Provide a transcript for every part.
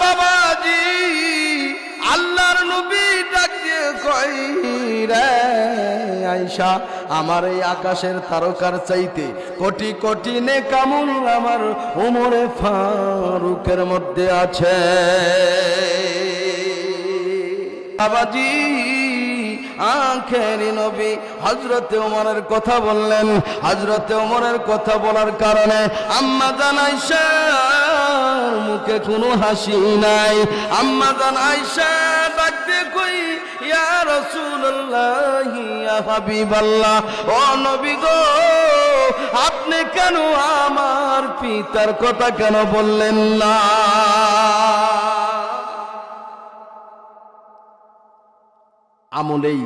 বাবাজি, আল্লাহর নবী ডাক দিয়ে কই রে আয়সা আমার এই আকাশের তারকার চাইতে কোটি কোটি নে কামুল আমার উমরে ফারুকের মধ্যে আছে। বাবাজি, আখেরি নবী হজরতে ওমরের কথা বললেন। হজরতে ওমরের কথা বলার কারণে আম্মা জানাইশা মুখে কোনো হাসি নাই। আম্মা জানাইশা ডাকতে কই, ইয়া রাসূলুল্লাহ, ইয়া হাবিবাল্লাহ, ও নবী গো, আপনি কেন আমার পিতার কথা কেন বললেন না? আমলেই,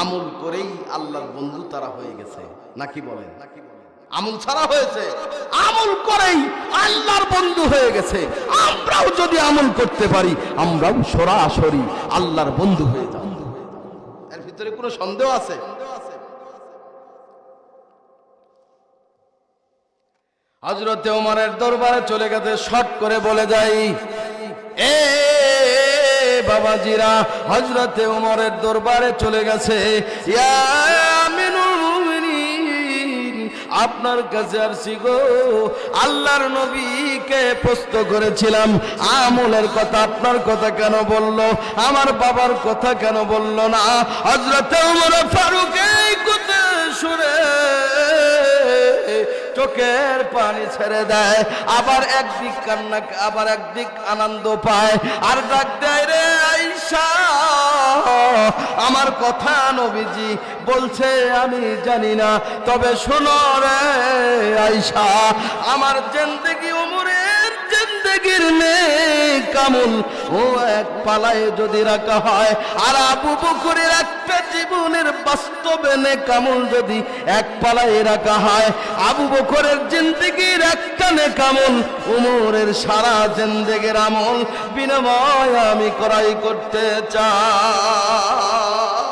আমল করেই আল্লাহর বন্ধু তারা হয়ে গেছে। নাকি বলেন নাকি বলেন? আমল ছাড়া হয়েছে। আমল করেই আল্লাহর বন্ধু হয়ে গেছে। আমরাও যদি আমল করতে পারি, আমরাও সরাসরি আল্লাহর বন্ধু হয়ে যাব। এর ভিতরে কোনো সন্দেহ আছে? হজরতে ওমরের দরবারে চলে গেছে শর্ট করে বলে যাই। এ বাবাজিরা হজরতে ওমরের দরবারে চলে গেছে। ইয়া আপনার কাছে আর গো। আল্লাহর নবীকে প্রশ্ন করেছিলাম, আমলের কথা আপনার কথা কেন বলল, আমার বাবার কথা কেন বলল না? হজরতে ফারুক এই কথা শুনে চোখের পানি ছেড়ে দেয়, আবার একদিক কান্না আবার একদিক আনন্দ পায়, আর ডাক দেয়, রে আইসা আমার কথা নবীজি বলছে, আমি জানি না। তবে শোনো রে আইসা আমার জেন্দেগি উমরের জিন্দগির নেক কামুল ও এক পালায় যদি রাখা হয়, আর আবু বকরের একটা জীবনের বাস্তবে নে কামুল যদি এক পালায় রাখা হয়, আবু বকরের জিন্দগির একটা নে কামুল উমরের সারা জিন্দগির আমল বিনিময় আমি করাই করতে চাই।